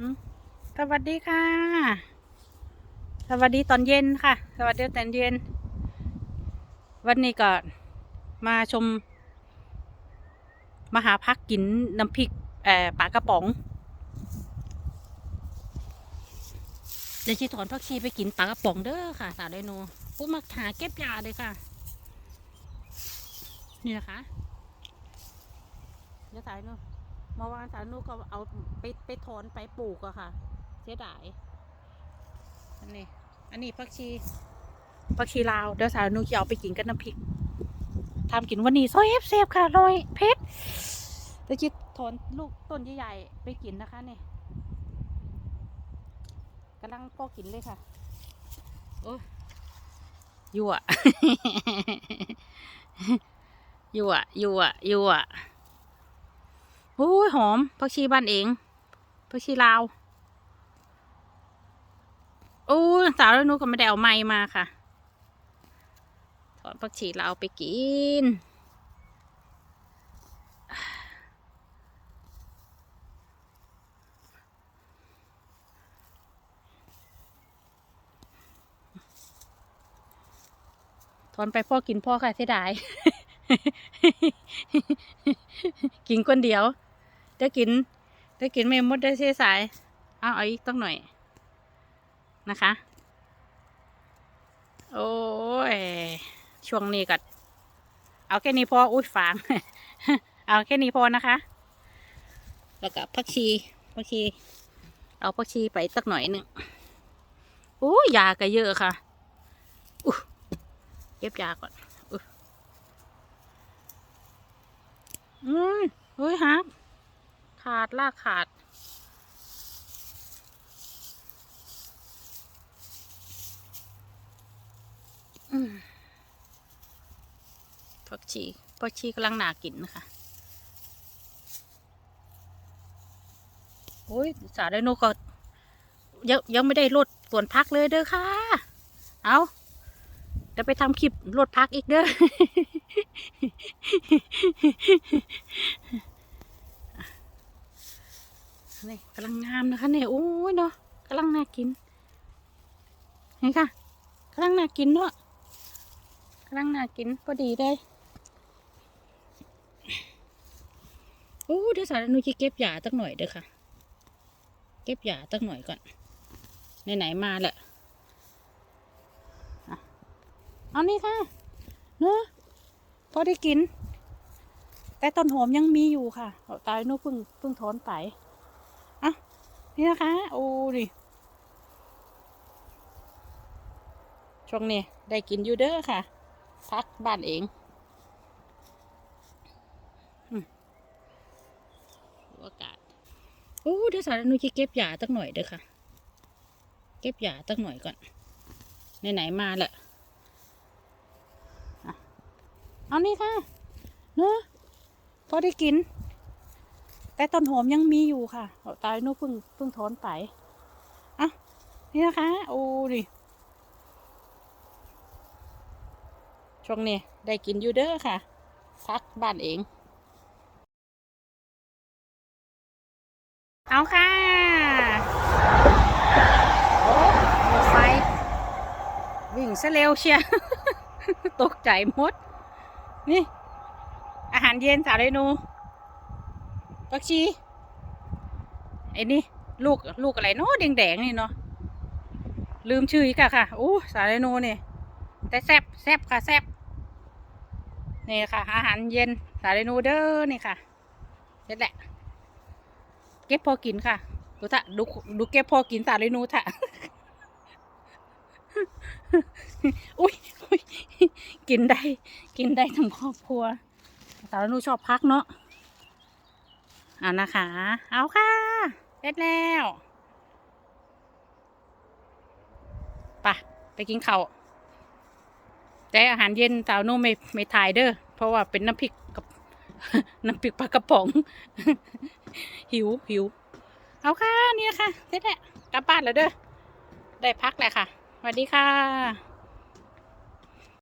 สวัสดีค่ะ สวัสดีตอนเย็นค่ะ สวัสดีตอนเย็น วันนี้ก็มาชม มหาพักกินน้ำพริกเอ่อปลากระป๋อง เดี๋ยวชีถอนพักชีไปกินปลากระป๋องเด้อค่ะ สาวไดโนปุ๊มาหาเก็บยาเลยค่ะ นี่นะคะเดี๋ยวสายโนเมื่อวานสายโนก็เอาไปไปถอนไปปลูกอะค่ะ เสียดายอันนี้ อันนี้ผักชีผักชีลาวเดี๋ยวสายโนจะเอาไปกินกับน้ำพริกทำกินวันนี้ซอยเอฟเซฟค่ะลอยเพชรเดี๋ยวจะถอนลูกต้นใหญ่ๆไปกินนะคะเนี่ยกำลังพอกินเลยค่ะ โอ้ยยั่วยั่วยั่วยั่ว โอ้ยหอมผักชีบ้านเองผักชีลาวโอ้ยสาวแล้วนูก็ไม่ได้เอาไม้มาค่ะถอนผักชีลาวไปกินถอนไปพ่อกินพ่อค่ะเสียดาย กินคนเดียว ได้กิน ได้กินไม่หมดได้เสียสาย เอาเอาอีกต้องหน่อยนะคะ โอ้ย ช่วงนี้ก็เอาแค่นี้พอ อุ้ยฟาง เอาแค่นี้พอนะคะ แล้วก็ผักชีผักชี เอาผักชีไปสักหน่อยหนึ่งโอ้ยาก็เยอะค่ะอู้เก็บยาก่อนอุ๊ยอืมเฮ้ยฮัก ขาดลากขาดอืมผักชีผักชีกำลังหนากินนะคะโอ้ยสาไดโนก็ยังยังไม่ได้ลดส่วนพักเลยเด้อค่ะ เอาเดี๋ยวไปทำคลิปลดพักอีกเด้อ นี่กำลังงามนะคะเนี่ยโอ้ยเนาะกำลังน่ากิน เห็นค่ะกำลังน่ากินเนาะกำลังน่ากินพอดีเลยโอ้เดี๋ยวสารนุจะเก็บหยาตั้งหน่อยเด้อค่ะ เก็บหยาตั้งหน่อยก่อนไหนๆมาแหละอะเอานี่ค่ะเนาะพอได้กิน แต่ต้นหอมยังมีอยู่ค่ะตายนูเพิ่งเพิ่งถอนไป นี่นะคะ โอ้ดิช่วงนี้ได้กินอยู่เด้อค่ะ พักบ้านเองอืมอากาศโอ้เดี๋ยวสารนุจะเก็บหยาตั้งหน่อยเด้อค่ะ เก็บหยาตั้งหน่อยก่อนไหนๆมาแหละอะเอานี่ค่ะเนอะพอได้กิน แต่ต้นหอมยังมีอยู่ค่ะตายนู้เพิ่งเพิ่งถอนไปอะนี่นะคะ โอ้ดิช่วงนี้ได้กินอยู่เด้อค่ะพักบ้านเอง เอาค่ะโอ้รถไฟวิ่งซะเร็วเชียตกใจหมด นี่ อาหารเย็นสาวเรนู ปักชีไอ้นี่ลูกลูกอะไรเนาะแดงๆนี่เนาะลืมชื่ออีกอะค่ะโอ้สาวเรนูนี่แต่แซบแซบค่ะแซบนี่ค่ะ อาหารเย็นสาวเรนูเด้อนี่ค่ะเสร็จแหละเก็บพอกินค่ะ ดูท่ะดูดูเก็บพอกินสาเรนูท่ะอุ้ยอุ้ยกินได้ กินได้ทั้งครอบครัวสาวเรนูชอบพักเนาะ เอานะคะ เอาค่ะเสร็จแล้วปะไปกินข้าวแต่อาหารเย็นสาวเรนูไม่ไม่ถ่ายเด้อเพราะว่าเป็นน้ำพริกกับน้ำพริกปลากระป๋อง หิวหิวเอาค่ะ นี่นะคะเสร็จแล้วกลับบ้านแล้วเด้อได้พักแหละค่ะสวัสดีค่ะ